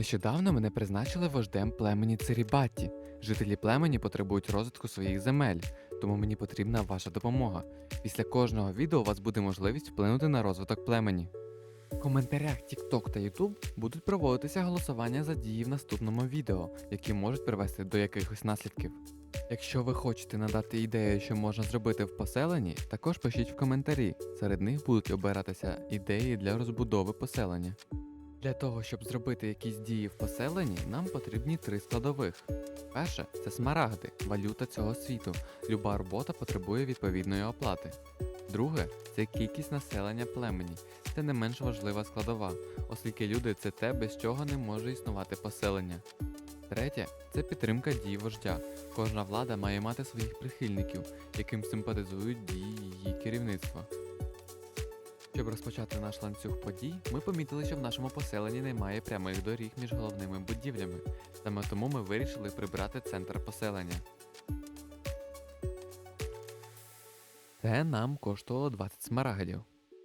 Нещодавно мене призначили вождем племені Цирібатті. Жителі племені потребують розвитку своїх земель, тому мені потрібна ваша допомога. Після кожного відео у вас буде можливість вплинути на розвиток племені. В коментарях TikTok та YouTube будуть проводитися голосування за дії в наступному відео, які можуть привести до якихось наслідків. Якщо ви хочете надати ідею, що можна зробити в поселенні, також пишіть в коментарі. Серед них будуть обиратися ідеї для розбудови поселення. Для того, щоб зробити якісь дії в поселенні, нам потрібні три складових. Перше це смарагди, валюта цього світу. Люба робота потребує відповідної оплати. Друге це кількість населення племені. Це не менш важлива складова, оскільки люди це те, без чого не може існувати поселення. Третє це підтримка дій вождя. Кожна влада має мати своїх прихильників, яким симпатизують дії її керівництва. Щоб розпочати наш ланцюг подій, ми помітили, що в нашому поселенні немає прямих доріг між головними будівлями. Саме тому ми вирішили прибрати центр поселення. Це нам коштувало 20 смарагдів.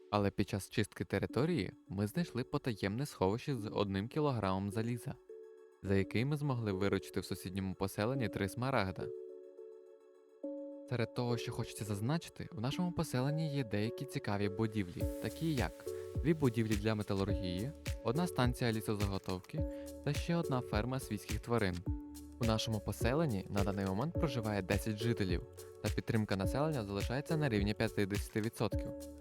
Але під час чистки території ми знайшли потаємне сховище з одним кілограмом заліза, за який ми змогли виручити в сусідньому поселенні три смарагда. Серед того, що хочеться зазначити, в нашому поселенні є деякі цікаві будівлі, такі як дві будівлі для металургії, одна станція лісозаготовки та ще одна ферма свійських тварин. У нашому поселенні на даний момент проживає 10 жителів, та підтримка населення залишається на рівні 50%.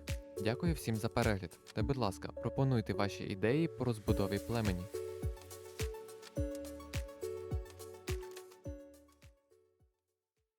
Дякую всім за перегляд та, будь ласка, пропонуйте ваші ідеї по розбудові племені.